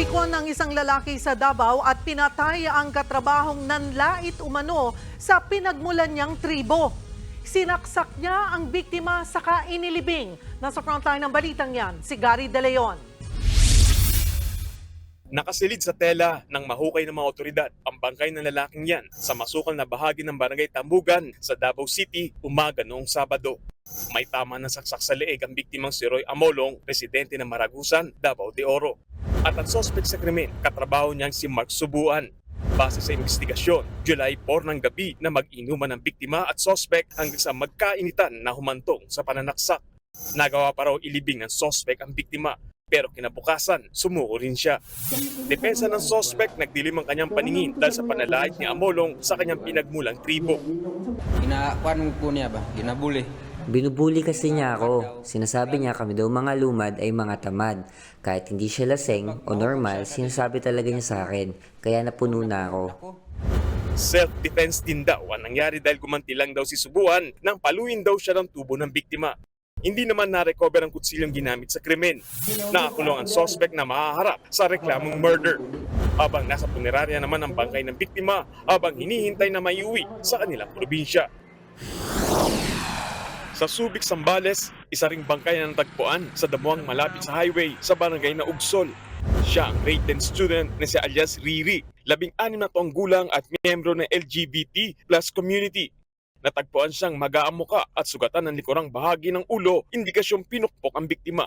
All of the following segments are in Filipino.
Napikon ang isang lalaki sa Davao at pinatay ang katrabahong nanlait umano sa pinagmulan niyang tribo. Sinaksak niya ang biktima saka inilibing. Nasa frontline ng balitang yan, si Gary De Leon. Nakasilid sa tela ng mahukay ng mga otoridad ang bangkay ng lalaking yan sa masukal na bahagi ng barangay Tambugan sa Davao City umaga noong Sabado. May tama ng saksak sa leeg ang biktimang si Roy Amolong, residente ng Maragusan, Davao de Oro. At ang sospek sa krimen, katrabaho niyang si Mark Subuan. Base sa investigasyon, July 4 ng gabi na mag-inuman ng biktima at sospek hanggang sa magkainitan na humantong sa pananaksak. Nagawa pa raw ilibing ng sospek ang biktima pero kinabukasan, sumuko rin siya. Depensa ng sospek nagdilim ang kanyang paningin dahil sa panalait ni Amolong sa kanyang pinagmulang tribo. Ginakuan po niya ba? Ginabuli. Binubuli kasi niya ako. Sinasabi niya kami daw mga lumad ay mga tamad. Kahit hindi siya laseng o normal, sinasabi talaga niya sa akin. Kaya napuno na ako. Self-defense din daw ang nangyari dahil gumanti lang daw si Subuan nang paluin daw siya ng tubo ng biktima. Hindi naman na-recover ang kutsilyong ginamit sa krimen. Nakakulong ang sospek na mahaharap sa reklamong murder. Habang nasa punerarya naman ang bangkay ng biktima habang hinihintay na maiuwi sa kanilang probinsya. Sa Subic, Sambales, isa ring bangkay na natagpuan sa damuang malapit sa highway sa barangay na Ugsol. Siya ang grade 10 student na si alias Riri, labing anim na taong gulang at miyembro ng LGBT plus community. Natagpuan siyang mag-aamuka at sugatan ng likurang bahagi ng ulo, indikasyong pinukpok ang biktima.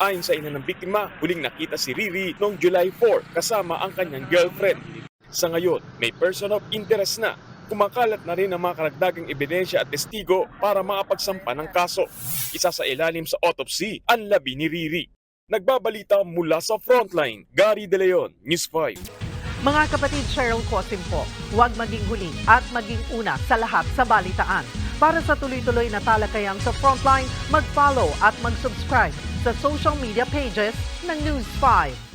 Ayon sa ina ng biktima, huling nakita si Riri noong July 4 kasama ang kanyang girlfriend. Sa ngayon, may person of interest na kumakalat na rin ang mga karagdagang ebidensya at testigo para makapagsampa ng kaso. Isa sa ilalim sa autopsy, ang labi ni Riri. Nagbabalita mula sa Frontline, Gary De Leon, News 5. Mga kapatid Cheryl Cosim po, huwag maging huli at maging una sa lahat sa balitaan. Para sa tuloy-tuloy na talakayan sa Frontline, mag-follow at mag-subscribe sa social media pages ng News 5.